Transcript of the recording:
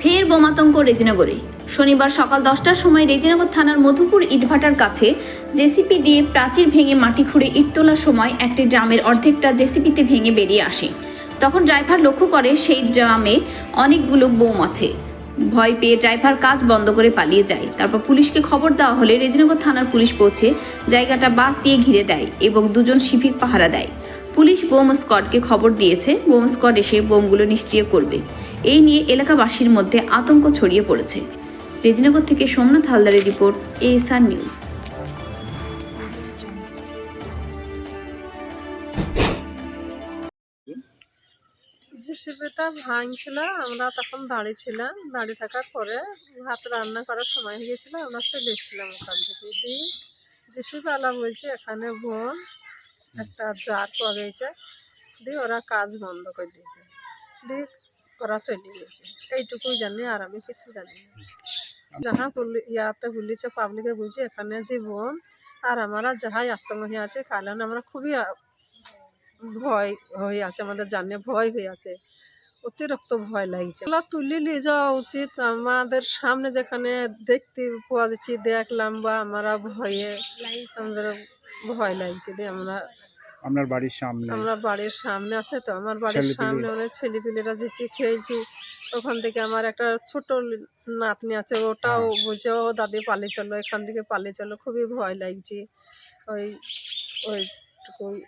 ফের বোমাতঙ্ক রেজিনগরে। শনিবার সকাল দশটার সময় রেজিনগর থানার মধুপুর ইটভাটার কাছে জেসিপি দিয়ে প্রাচীর ভেঙে মাটি খুঁড়ে ইট তোলার সময় একটি ড্রামের অর্ধেকটা জেসিপিতে ভেঙে বেরিয়ে আসে। তখন ড্রাইভার লক্ষ্য করে সেই ড্রামে অনেকগুলো বোম আছে। ভয় পেয়ে ড্রাইভার কাজ বন্ধ করে পালিয়ে যায়। তারপর পুলিশকে খবর দেওয়া হলে রেজিনগর থানার পুলিশ পৌঁছে জায়গাটা বাস দিয়ে ঘিরে দেয় এবং দুজন সিভিক পাহারা দেয়। পুলিশ বোম স্কোয়াডকে খবর দিয়েছে। বোম স্কোয়াড এসে বোমগুলো নিষ্ক্রিয় করবে। এই নিয়ে এলাকাবাসীর মধ্যে আতঙ্ক ছড়িয়ে পড়েছে। রেজিনগর থেকে সোমনাথ হালদারের রিপোর্ট, এএসআর নিউজ। জিসিপিটা ভাঙছিল, আমরা তখন দাঁড়িয়ে ছিলাম। দাঁড়িয়ে থাকার পরে ভাত রান্না করার সময় হয়ে গেছিল আমরা চলে এসেছিলাম ওখান থেকে। দিয়ে জিসিপিওয়ালা বলছে, এখানে বোন, একটা জার পাওয়া গেছে দিয়ে ওরা কাজ বন্ধ করে দিয়েছে। দিয়ে ওরা চলে গেছে। এইটুকুই জানি আর আমি কিছু জানি না। যাহা ইয়াতে বলিছে পাবলিকে বুঝি এখানে যে বোন আর আমরা যাহাই আত্মমহী আছে কারণ আমরা খুবই ভয় হয়ে আছে আমাদের জানে ভয় হয়ে আছে। অতিরিক্ত ভয় লাগছে। এগুলো তুলে নিয়ে যাওয়া উচিত। আমাদের সামনে যেখানে দেখতে পাওয়া যাচ্ছে দেখলাম বা আমরা ভয়ে আমাদের ভয় লাগছে দিয়ে আমরা আপনার বাড়ির সামনে। আমার বাড়ির সামনে আছে তো আমার বাড়ির সামনে অনেক ছেলেপিলেরা যেছি খেলছি ওখান থেকে আমার একটা ছোট নাতনি আছে ওটাও বুঝে ও দাদি পালিয়ে চলো এখান থেকে পালিয়ে চলো। খুবই ভয় লাগছে। ওই ওইটুকুই